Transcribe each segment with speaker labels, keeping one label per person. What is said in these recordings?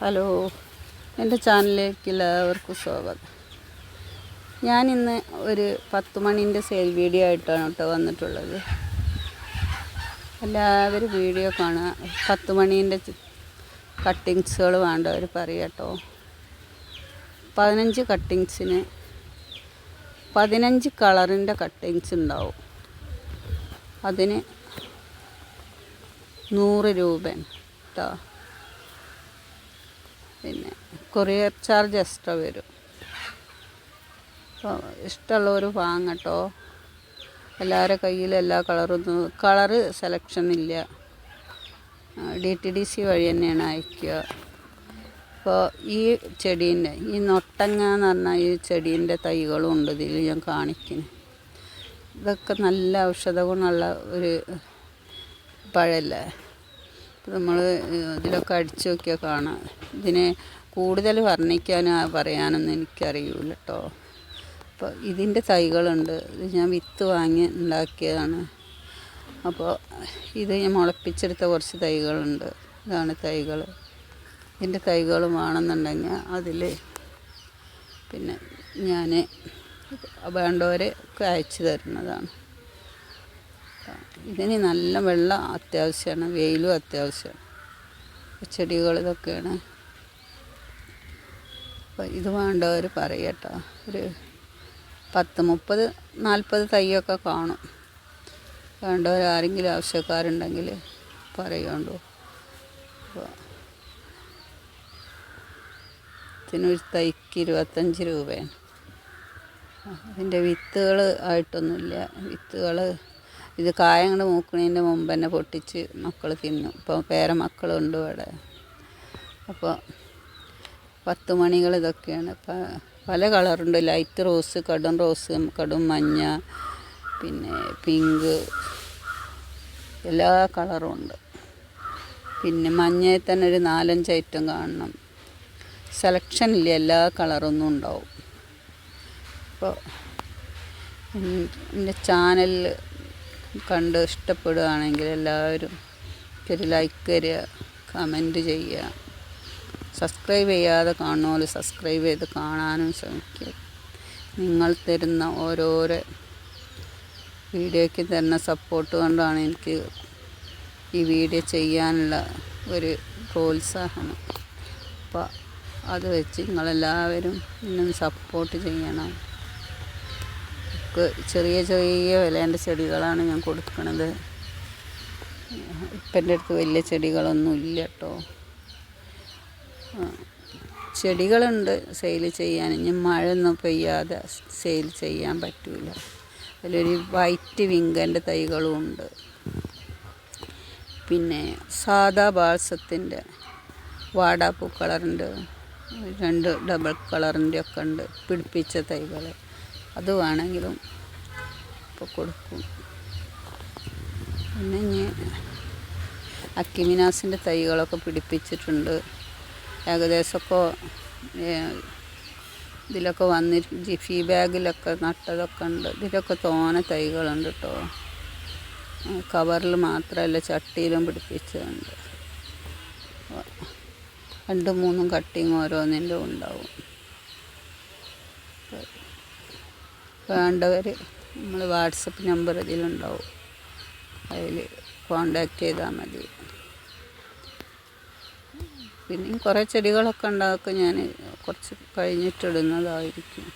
Speaker 1: Hello എന്റെ ചാനലിലേക്ക് എല്ലാവർക്കും സ്വാഗതം. ഞാനിന്ന് ഒരു പത്ത് മണിന്റെ സെയിൽ വീഡിയോ ആയിട്ടാണ് കേട്ടോ വന്നിട്ടുള്ളത്. എല്ലാവരും വീഡിയോ കാണുക പത്ത് മണീന്റെ കട്ടിങ്സുകൾ വേണ്ടവർ പറയട്ടോ പതിനഞ്ച് കട്ടിങ്സിന് പതിനഞ്ച് കളറിന്റെ കട്ടിങ്സ് ഉണ്ടാവും. അതിന് നൂറ് രൂപ കേട്ടോ പിന്നെ കൊറിയർ ചാർജ് എക്സ്ട്രാ വരും. അപ്പോൾ ഇഷ്ടമുള്ളവർ വാങ്ങട്ടോ. എല്ലാവരുടെ കയ്യിൽ എല്ലാ കളറും കളറ് സെലക്ഷൻ ഇല്ല. ഡി ടി ഡി സി വഴി തന്നെയാണ് അയക്കുക. അപ്പോൾ ഈ ചെടീന്റെ ഈ നൊട്ടങ്ങ എന്ന് പറഞ്ഞാൽ ഈ ചെടീന്റെ തൈകളും ഉണ്ട് ഇതിൽ ഞാൻ കാണിക്കുന്നു. ഇതൊക്കെ നല്ല ഔഷധ ഗുണമുള്ള ഒരു പഴമല്ലേ നമ്മൾ ഇതിലൊക്കെ അടിച്ചു നോക്കിയാൽ കാണാം. ഇതിനെ കൂടുതൽ വർണിക്കാനോ പറയാനൊന്നും എനിക്കറിയില്ല കേട്ടോ അപ്പോൾ ഇതിന്റെ തൈകളുണ്ട്. ഇത് ഞാൻ വിത്ത് വാങ്ങി ഉണ്ടാക്കിയതാണ്. അപ്പോൾ ഇത് ഞാൻ മുളപ്പിച്ചെടുത്ത കുറച്ച് തൈകളുണ്ട്. ഇതാണ് തൈകൾ ഇതിന്റെ തൈകൾ വേണമെന്നുണ്ടെങ്കിൽ അതിൽ പിന്നെ ഞാൻ വേണ്ടവരെ അയച്ചു തരുന്നതാണ്. ഇതിന് നല്ല വെള്ളം അത്യാവശ്യമാണ് വെയിലും അത്യാവശ്യമാണ്. ചെടികൾ ഇതൊക്കെയാണ്. അപ്പോൾ ഇത് വേണ്ടവർ പറയട്ടോ. ഒരു പത്ത് മുപ്പത് നാൽപ്പത് തൈയൊക്കെ കാണും. വേണ്ടവർ ആരെങ്കിലും ആവശ്യക്കാരുണ്ടെങ്കിൽ പറയുണ്ടോ. അപ്പോൾ ഇതിനൊരു തൈക്ക് ഇരുപത്തഞ്ച് രൂപയാണ്. അതിന്റെ വിത്തുകൾ ആയിട്ടൊന്നുമില്ല. വിത്തുകൾ ഇത് കായങ്ങൾ മൂക്കണതിന്റെ മുമ്പ് തന്നെ പൊട്ടിച്ച് മക്കൾ തിന്നു. ഇപ്പോൾ പേരമക്കളുണ്ട് ഇവിടെ. അപ്പോൾ പത്ത് മണികൾ ഇതൊക്കെയാണ്. ഇപ്പം പല കളറുണ്ട്. ലൈറ്റ് റോസ് കടും റോസ് കടും മഞ്ഞ പിന്നെ പിങ്ക് എല്ലാ കളറും ഉണ്ട്. പിന്നെ മഞ്ഞയിൽ തന്നെ ഒരു നാലഞ്ച് ഐറ്റം കാണണം. സെലക്ഷൻ ഇല്ല. എല്ലാ കളറൊന്നും ഉണ്ടാവും. അപ്പോൾ എന്റെ ചാനലിൽ കണ്ട് ഇഷ്ടപ്പെടുകയാണെങ്കിൽ എല്ലാവരും ഒരു ലൈക്ക് തരിക കമന്റ് ചെയ്യുക. സബ്സ്ക്രൈബ് ചെയ്യാതെ കാണുന്നപോലെ സബ്സ്ക്രൈബ് ചെയ്ത് കാണാനും ശ്രമിക്കുക. നിങ്ങൾ തരുന്ന ഓരോരോ വീഡിയോയ്ക്ക് തരുന്ന സപ്പോർട്ട് കൊണ്ടാണ് എനിക്ക് ഈ വീഡിയോ ചെയ്യാനുള്ള ഒരു പ്രോത്സാഹനം. അപ്പോൾ അത് വെച്ച് നിങ്ങളെല്ലാവരും ഇന്നും സപ്പോർട്ട് ചെയ്യണം. ചെറിയ ചെറിയ വിലേന്റെ ചെടികളാണ് ഞാൻ കൊടുക്കുന്നത് ഇപ്പം എന്റെ അടുത്ത് വലിയ ചെടികളൊന്നും ഇല്ല കേട്ടോ ചെടികളുണ്ട് സെയിൽ ചെയ്യാൻ. ഇനി മഴയൊന്നും പെയ്യാതെ സെയിൽ ചെയ്യാൻ പറ്റില്ല അതിലൊരു വൈറ്റ് വിങ്കന്റെ തൈകളും ഉണ്ട് പിന്നെ സാദാ ബാൾസത്തിന്റെ വാടാപ്പൂ കളറുണ്ട്. രണ്ട് ഡബിൾ കളറിന്റെ ഒക്കെ ഉണ്ട് പിടിപ്പിച്ച തൈകൾ അത് വേണമെങ്കിലും ഇപ്പോൾ കൊടുക്കും. പിന്നെ ഇനി അക്കിമിനാസിന്റെ തൈകളൊക്കെ പിടിപ്പിച്ചിട്ടുണ്ട്. ഏകദേശമൊക്കെ ഇതിലൊക്കെ വന്നി ജിഫി ബാഗിലൊക്കെ നട്ടതൊക്കെ ഉണ്ട്. ഇതിലൊക്കെ തോനെ തൈകളുണ്ട് കേട്ടോ കവറിൽ മാത്രമല്ല ചട്ടിയിലും പിടിപ്പിച്ചതുണ്ട്. രണ്ടും മൂന്നും കട്ടിങ് ഓരോന്നിന്റെ ഉണ്ടാവും. വേണ്ടവർ നമ്മൾ വാട്സപ്പ് നമ്പർ ഇതിലുണ്ടാവും. അതിൽ കോണ്ടാക്ട് ചെയ്താൽ മതി. പിന്നെ കുറേ ചെടികളൊക്കെ ഉണ്ടാക്കും ഞാൻ കുറച്ച് കഴിഞ്ഞിട്ടിടുന്നതായിരിക്കും.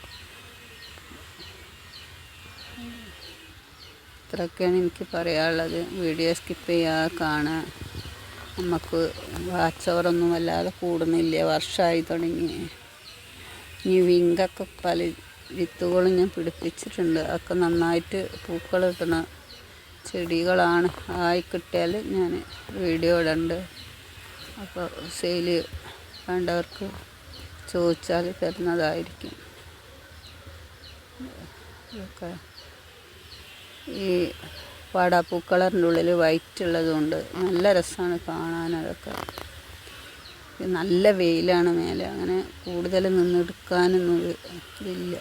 Speaker 1: ഇത്രയൊക്കെയാണ് എനിക്ക് പറയാനുള്ളത്. വീഡിയോ സ്കിപ്പ് ചെയ്യാതെ കാണുക നമുക്ക് വാച്ചവറൊന്നും വല്ലാതെ കൂടുന്നില്ല. വർഷമായി തുടങ്ങി. ഈ വിങ്കൊക്കെ പല വിത്തുകളും ഞാൻ പിടിപ്പിച്ചിട്ടുണ്ട്. അതൊക്കെ നന്നായിട്ട് പൂക്കൾ കിട്ടണ ചെടികളാണ്. ആയി കിട്ടിയാൽ ഞാൻ വീഡിയോ ഇടണ്ട്. അപ്പോൾ സെയിൽ വേണ്ടവർക്ക് ചോദിച്ചാൽ തരുന്നതായിരിക്കും. ഇതൊക്കെ ഈ പാടാപ്പൂക്കളറിന്റെ ഉള്ളിൽ വൈറ്റ് ഉള്ളതുകൊണ്ട് നല്ല രസമാണ് കാണാൻ അതൊക്കെ. നല്ല വെയിലാണ് മേലെ. അങ്ങനെ കൂടുതൽ നിന്നെടുക്കാനൊന്നും ഇതില്ല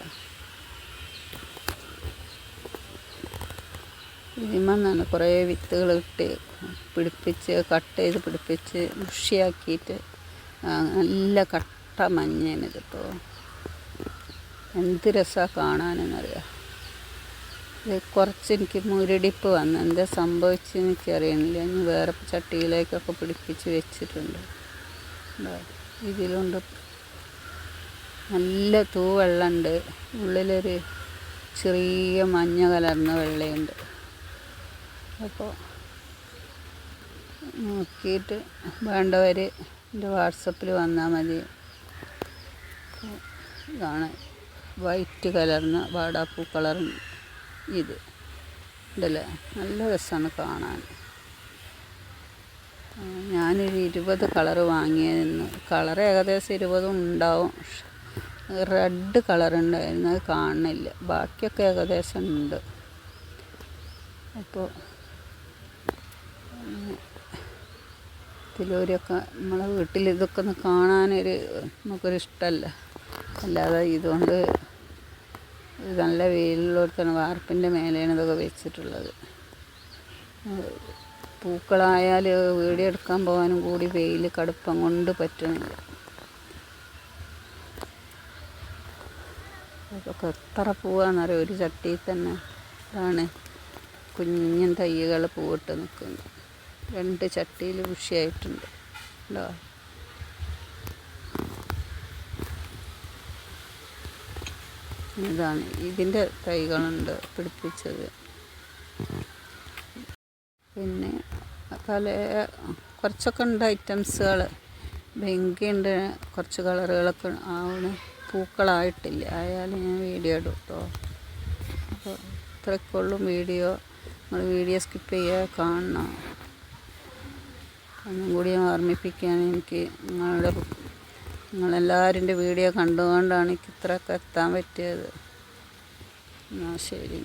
Speaker 1: ഇതിമെന്നാണ് കുറേ വിത്തുകൾ ഇട്ട് പിടിപ്പിച്ച് കട്ട് ചെയ്ത് പിടിപ്പിച്ച് മുഷിയാക്കിയിട്ട് നല്ല കട്ട മഞ്ഞാണ് കേട്ടോ എന്ത് രസമാണ് കാണാനെന്നറിയാം. ഇത് കുറച്ച് എനിക്ക് മുരടിപ്പ് വന്നു. എന്താ സംഭവിച്ചെന്ന് എനിക്കറിയണില്ല. ഇനി വേറെ ചട്ടിയിലേക്കൊക്കെ പിടിപ്പിച്ച് വെച്ചിട്ടുണ്ട്. ഇതിലുണ്ട്. നല്ല തൂവെള്ളമുണ്ട് ഉള്ളിലൊരു ചെറിയ മഞ്ഞ കലർന്ന വെള്ളയുണ്ട്. അപ്പോൾ നോക്കിയിട്ട് വേണ്ടവർ എന്റെ വാട്സപ്പിൽ വന്നാൽ മതി. ഇതാണ് വൈറ്റ് കലർന്ന വാടാപ്പൂ കളറും ഇത്. ഉണ്ടല്ലേ നല്ല രസമാണ് കാണാൻ. ഞാനൊരു ഇരുപത് കളറ് വാങ്ങിയിരുന്നു കളർ ഏകദേശം ഇരുപതും ഉണ്ടാവും. റെഡ് കളർ ഉണ്ടായിരുന്നു അത് കാണുന്നില്ല. ബാക്കിയൊക്കെ ഏകദേശം ഉണ്ട്. അപ്പോൾ തിലൂരിയൊക്കെ നമ്മളെ വീട്ടിൽ ഇതൊക്കെ ഒന്ന് കാണാനൊരു നമുക്കൊരു ഇഷ്ടമല്ല. അല്ലാതെ ഇതുകൊണ്ട് നല്ല വെയിലുള്ളവർക്കാണ് വാർപ്പിന്റെ മേലെയാണ് ഇതൊക്കെ വെച്ചിട്ടുള്ളത്. പൂക്കളായാൽ എടുക്കാൻ പോകാനും കൂടി വെയിൽ കടുപ്പം കൊണ്ട് പറ്റുന്നില്ല. ഇതൊക്കെ എത്ര പൂവാണെന്നറിയാം ഒരു ചട്ടിയിൽ തന്നെ ഇതാണ് കുഞ്ഞൻ തൈകൾ പൂവിട്ട് നിൽക്കുന്നത്. രണ്ട് ചട്ടിയിൽ കൃഷിയായിട്ടുണ്ട് ഉണ്ടോ? ഇതാണ് ഇതിന്റെ തൈകളുണ്ട് പിടിപ്പിച്ചത് പിന്നെ പല കുറച്ചൊക്കെ ഉണ്ട് ഐറ്റംസുകൾ ഉണ്ട് കുറച്ച് കളറുകളൊക്കെ ആവണ പൂക്കളായിട്ടില്ല. ആയാലും ഞാൻ വീഡിയോ ഇടും കേട്ടോ അപ്പോൾ ഇത്രയ്ക്കുള്ളൂ വീഡിയോ. നിങ്ങൾ വീഡിയോ സ്കിപ്പ് ചെയ്യുക കാണണം. ഒന്നും കൂടി ഓർമ്മിപ്പിക്കാൻ എനിക്ക് നിങ്ങളുടെ നിങ്ങളെല്ലാവരുടെ വീഡിയോ കണ്ടുകൊണ്ടാണ് എനിക്ക് ഇത്രയൊക്കെ എത്താൻ പറ്റിയത്. എന്നാൽ ശരി.